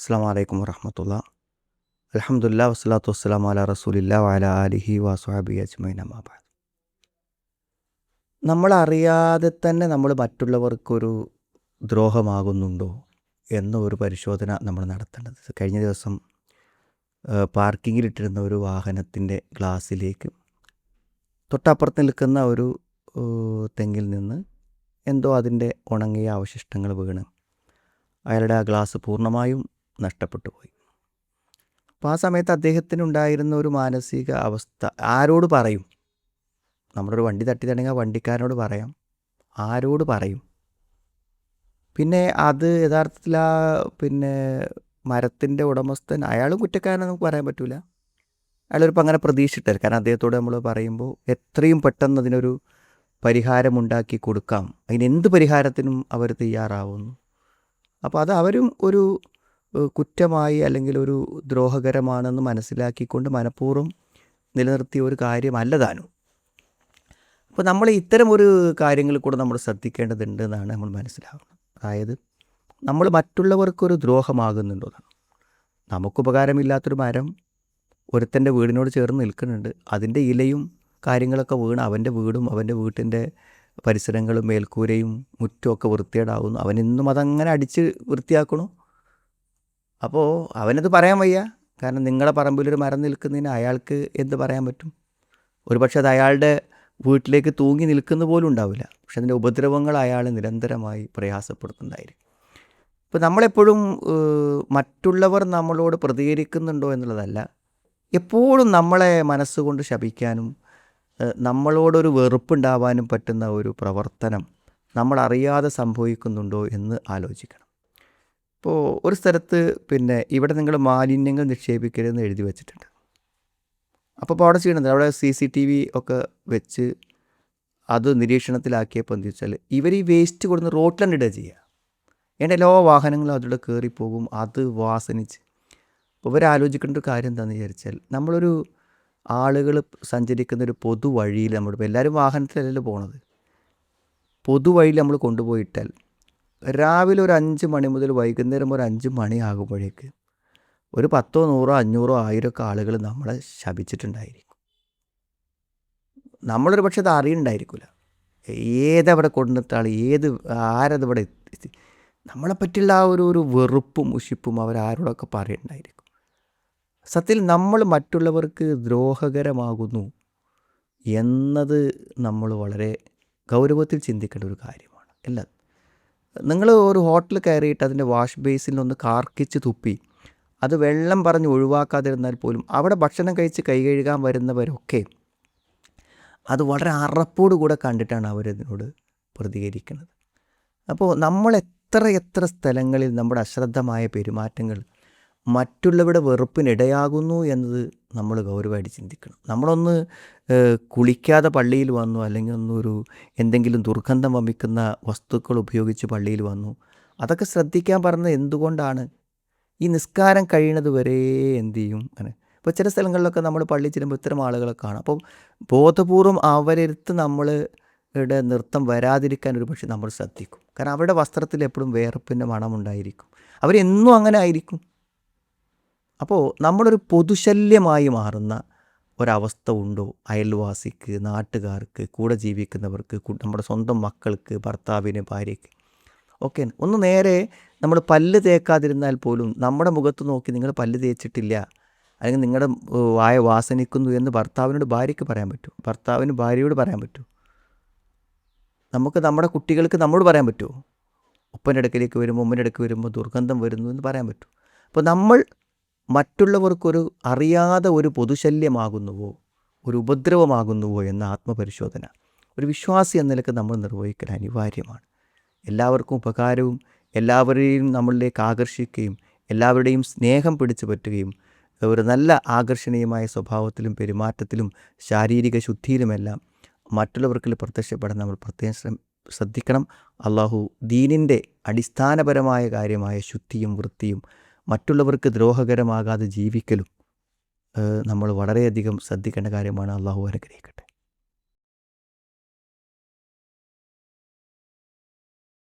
അസ്സാം വലൈക്കും വറഹമത്തുള്ള അലഹമുല്ല വസ്സലാത്തു വസ്സലാം അല റസൂലില്ല വല അലിഹി വാസുഹാബി അജ്മൈൻ അമ്മാബാദ് നമ്മളറിയാതെ തന്നെ നമ്മൾ മറ്റുള്ളവർക്കൊരു ദ്രോഹമാകുന്നുണ്ടോ എന്ന ഒരു പരിശോധന നമ്മൾ നടത്തേണ്ടത്. കഴിഞ്ഞ ദിവസം പാർക്കിങ്ങിലിട്ടിരുന്ന ഒരു വാഹനത്തിന്റെ ഗ്ലാസ്സിലേക്ക് തൊട്ടപ്പുറത്ത് നിൽക്കുന്ന ഒരു തെങ്ങിൽ നിന്ന് എന്തോ അതിന്റെ ഉണങ്ങിയ അവശിഷ്ടങ്ങൾ വീണ്. അയാളുടെ ആ ഗ്ലാസ് പൂർണമായും നഷ്ടപ്പെട്ടു പോയി അപ്പോൾ ആ സമയത്ത് അദ്ദേഹത്തിനുണ്ടായിരുന്ന ഒരു മാനസിക അവസ്ഥ ആരോട് പറയും? നമ്മളൊരു വണ്ടി തട്ടിത്തണെങ്കിൽ ആ വണ്ടിക്കാരനോട് പറയാം. ആരോട് പറയും? പിന്നെ അത് യഥാർത്ഥത്തിൽ ആ പിന്നെ മരത്തിന്റെ ഉടമസ്ഥൻ അയാളും കുറ്റക്കാരനെ നമുക്ക് പറയാൻ പറ്റില്ല അയാളൊരിപ്പോൾ അങ്ങനെ പ്രതീക്ഷിട്ടില്ല കാരണം അദ്ദേഹത്തോട് നമ്മൾ പറയുമ്പോൾ എത്രയും പെട്ടെന്ന് അതിനൊരു പരിഹാരമുണ്ടാക്കി കൊടുക്കാം. അതിന് എന്ത് പരിഹാരത്തിനും അവർ തയ്യാറാവുന്നു. അപ്പോൾ അത് അവരും ഒരു കുറ്റമായി അല്ലെങ്കിൽ ഒരു ദ്രോഹകരമാണെന്ന് മനസ്സിലാക്കിക്കൊണ്ട് മനഃപൂർവം നിലനിർത്തിയ ഒരു കാര്യമല്ല താനും. അപ്പോൾ നമ്മൾ ഇത്തരം ഒരു കാര്യങ്ങൾ കൂടെ നമ്മൾ ശ്രദ്ധിക്കേണ്ടതുണ്ട് എന്നാണ് നമ്മൾ മനസ്സിലാവുന്നത്. അതായത് നമ്മൾ മറ്റുള്ളവർക്കൊരു ദ്രോഹമാകുന്നുണ്ടോ എന്നാണ് നമുക്ക് ഉപകാരമില്ലാത്തൊരു മരം ഒരുത്തന്റെ വീടിനോട് ചേർന്ന് നിൽക്കുന്നുണ്ട്. അതിന്റെ ഇലയും കാര്യങ്ങളൊക്കെ വീണ് അവന്റെ വീടും അവന്റെ വീട്ടിന്റെ പരിസരങ്ങളും മേൽക്കൂരയും മുറ്റുമൊക്കെ വൃത്തികേടാവുന്നു. അവനിന്നും അതങ്ങനെ അടിച്ച് വൃത്തിയാക്കണു? അപ്പോൾ അവനത് പറയാൻ വയ്യ. കാരണം നിങ്ങളുടെ പറമ്പിലൊരു മരം നിൽക്കുന്നതിന് അയാൾക്ക് എന്ത് പറയാൻ പറ്റും? ഒരുപക്ഷെ അത് അയാളുടെ വീട്ടിലേക്ക് തൂങ്ങി നിൽക്കുന്ന പോലും ഉണ്ടാവില്ല. പക്ഷെ അതിന്റെ ഉപദ്രവങ്ങൾ അയാൾ നിരന്തരമായി പ്രയാസപ്പെടുത്തുന്നുണ്ടായിരിക്കും ഇപ്പോൾ നമ്മളെപ്പോഴും മറ്റുള്ളവർ നമ്മളോട് പ്രതികരിക്കുന്നുണ്ടോ എന്നുള്ളതല്ല എപ്പോഴും നമ്മളെ മനസ്സുകൊണ്ട് ശപിക്കാനും നമ്മളോടൊരു വെറുപ്പുണ്ടാവാനും പറ്റുന്ന ഒരു പ്രവർത്തനം നമ്മളറിയാതെ സംഭവിക്കുന്നുണ്ടോ എന്ന് ആലോചിക്കണം. ഇപ്പോൾ ഒരു സ്ഥലത്ത് പിന്നെ ഇവിടെ നിങ്ങൾ മാലിന്യങ്ങൾ നിക്ഷേപിക്കരുതെന്ന് എഴുതി വെച്ചിട്ടുണ്ട്. അപ്പോൾ അവിടെ ചെയ്യണത് അവിടെ സി സി ടി വി ഒക്കെ വെച്ച് അത് നിരീക്ഷണത്തിലാക്കിയപ്പോൾ എന്താ വെച്ചാൽ ഇവർ ഈ വേസ്റ്റ് കൊടുന്ന് റോട്ടിലാണ് ഇടുക ചെയ്യുക എന്റെ എല്ലാ വാഹനങ്ങളും അതിലൂടെ കയറിപ്പോകും അത് വാസനിച്ച്. ആലോചിക്കേണ്ട ഒരു കാര്യം എന്താണെന്ന് വിചാരിച്ചാൽ നമ്മളൊരു ആളുകൾ സഞ്ചരിക്കുന്ന ഒരു പൊതുവഴിയിൽ നമ്മൾ എല്ലാവരും വാഹനത്തിലല്ലല്ലോ പോണത്. പൊതുവഴിയിൽ നമ്മൾ കൊണ്ടുപോയിട്ടാൽ രാവിലെ ഒരു അഞ്ച് മണി മുതൽ വൈകുന്നേരം ഒരു അഞ്ച് മണി ആകുമ്പോഴേക്ക് ഒരു പത്തോ നൂറോ അഞ്ഞൂറോ ആയിരം ഒക്കെ ആളുകൾ നമ്മളെ ശപിച്ചിട്ടുണ്ടായിരിക്കും. നമ്മളൊരു പക്ഷെ അത് അറിയണ്ടായിരിക്കില്ല ഏതവിടെ കൊണ്ടുവന്നിട്ടാൾ ഏത് ആരതവിടെ നമ്മളെ പറ്റിയുള്ള ആ ഒരു ഒരു വെറുപ്പും ഉഷിപ്പും അവരാരോടൊക്കെ പറയുന്നുണ്ടായിരിക്കും സത്യത്തിൽ നമ്മൾ മറ്റുള്ളവർക്ക് ദ്രോഹകരമാകുന്നു എന്നത് നമ്മൾ വളരെ ഗൗരവത്തിൽ ചിന്തിക്കേണ്ട ഒരു കാര്യമാണ്. അല്ല നിങ്ങൾ ഒരു ഹോട്ടൽ കയറിയിട്ട് അതിന്റെ വാഷ് ബേസിൽ ഒന്ന് കാർക്കിച്ച് തുപ്പി. അത് വെള്ളം പറഞ്ഞ് ഒഴിവാക്കാതിരുന്നാൽ പോലും അവിടെ ഭക്ഷണം കഴിച്ച് കൈ കഴുകാൻ വരുന്നവരൊക്കെ അത് വളരെ അറപ്പോട് കൂടെ കണ്ടിട്ടാണ് അവരതിനോട് പ്രതികരിക്കുന്നത്. അപ്പോൾ നമ്മൾ എത്ര എത്ര സ്ഥലങ്ങളിൽ നമ്മുടെ അശ്രദ്ധമായ പെരുമാറ്റങ്ങൾ മറ്റുള്ളവരുടെ വെറുപ്പിനിടയാകുന്നു എന്നത് നമ്മൾ ഗൗരവമായിട്ട് ചിന്തിക്കണം. നമ്മളൊന്ന് കുളിക്കാതെ പള്ളിയിൽ വന്നു അല്ലെങ്കിൽ ഒന്നൊരു എന്തെങ്കിലും ദുർഗന്ധം വമിക്കുന്ന വസ്തുക്കൾ ഉപയോഗിച്ച് പള്ളിയിൽ വന്നു. അതൊക്കെ ശ്രദ്ധിക്കാൻ പറഞ്ഞത് എന്തുകൊണ്ടാണ്? ഈ നിസ്കാരം കഴിയണത് വരെ എന്ത് ചെയ്യും? അങ്ങനെ. ഇപ്പോൾ ചില സ്ഥലങ്ങളിലൊക്കെ നമ്മൾ പള്ളി ചെല്ലുമ്പോൾ ഇത്തരം ആളുകളെ കാണാം. അപ്പോൾ ബോധപൂർവം അവരെടുത്ത് നമ്മൾ യുടെ നൃത്തം വരാതിരിക്കാൻ ഒരു പക്ഷേ നമ്മൾ ശ്രദ്ധിക്കും. കാരണം അവരുടെ വസ്ത്രത്തിൽ എപ്പോഴും വേർപ്പിന്റെ മണമുണ്ടായിരിക്കും അവരെന്നും അങ്ങനെ ആയിരിക്കും. അപ്പോൾ നമ്മളൊരു പൊതുശല്യമായി മാറുന്ന ഒരവസ്ഥ ഉണ്ടോ? അയൽവാസിക്ക് നാട്ടുകാർക്ക് കൂടെ ജീവിക്കുന്നവർക്ക് നമ്മുടെ സ്വന്തം മക്കൾക്ക് ഭർത്താവിന് ഭാര്യയ്ക്ക്. ഓക്കെ. ഒന്ന് നേരെ നമ്മൾ പല്ല് തേക്കാതിരുന്നാൽ പോലും നമ്മുടെ മുഖത്ത് നോക്കി നിങ്ങൾ പല്ല് തേച്ചിട്ടില്ല. അല്ലെങ്കിൽ നിങ്ങളുടെ വായ വാസനിക്കുന്നു എന്ന് ഭർത്താവിനോട് ഭാര്യയ്ക്ക് പറയാൻ പറ്റുമോ ഭർത്താവിന് ഭാര്യയോട് പറയാൻ പറ്റുമോ നമുക്ക് നമ്മുടെ കുട്ടികൾക്ക് നമ്മോട് പറയാൻ പറ്റുമോ ഉപ്പന്റെ അടുക്കലേക്ക് വരുമ്പോൾ ഉമ്മന്റെ അടുക്ക് വരുമ്പോൾ ദുർഗന്ധം വരുന്നു എന്ന് പറയാൻ പറ്റും. അപ്പോൾ നമ്മൾ മറ്റുള്ളവർക്കൊരു അറിയാതെ ഒരു പൊതുശല്യമാകുന്നുവോ ഒരു ഉപദ്രവമാകുന്നുവോ എന്ന ആത്മപരിശോധന. ഒരു വിശ്വാസി എന്ന നിലയ്ക്ക് നമ്മൾ നിർവഹിക്കൽ അനിവാര്യമാണ്. എല്ലാവർക്കും ഉപകാരവും എല്ലാവരെയും നമ്മളിലേക്ക് ആകർഷിക്കുകയും എല്ലാവരുടെയും സ്നേഹം പിടിച്ചു പറ്റുകയും ഒരു നല്ല ആകർഷണീയമായ സ്വഭാവത്തിലും പെരുമാറ്റത്തിലും ശാരീരിക ശുദ്ധിയിലുമെല്ലാം മറ്റുള്ളവർക്കിൽ പ്രത്യക്ഷപ്പെടാൻ നമ്മൾ പ്രത്യേകം ശ്രമ- ശ്രദ്ധിക്കണം. അള്ളാഹു ദീനിന്റെ അടിസ്ഥാനപരമായ കാര്യമായ ശുദ്ധിയും വൃത്തിയും മറ്റുള്ളവർക്ക് ദ്രോഹകരമാകാതെ ജീവിക്കലും നമ്മൾ വളരെയധികം ശ്രദ്ധിക്കേണ്ട കാര്യമാണ് അള്ളാഹു അനുഗ്രഹിക്കട്ടെ.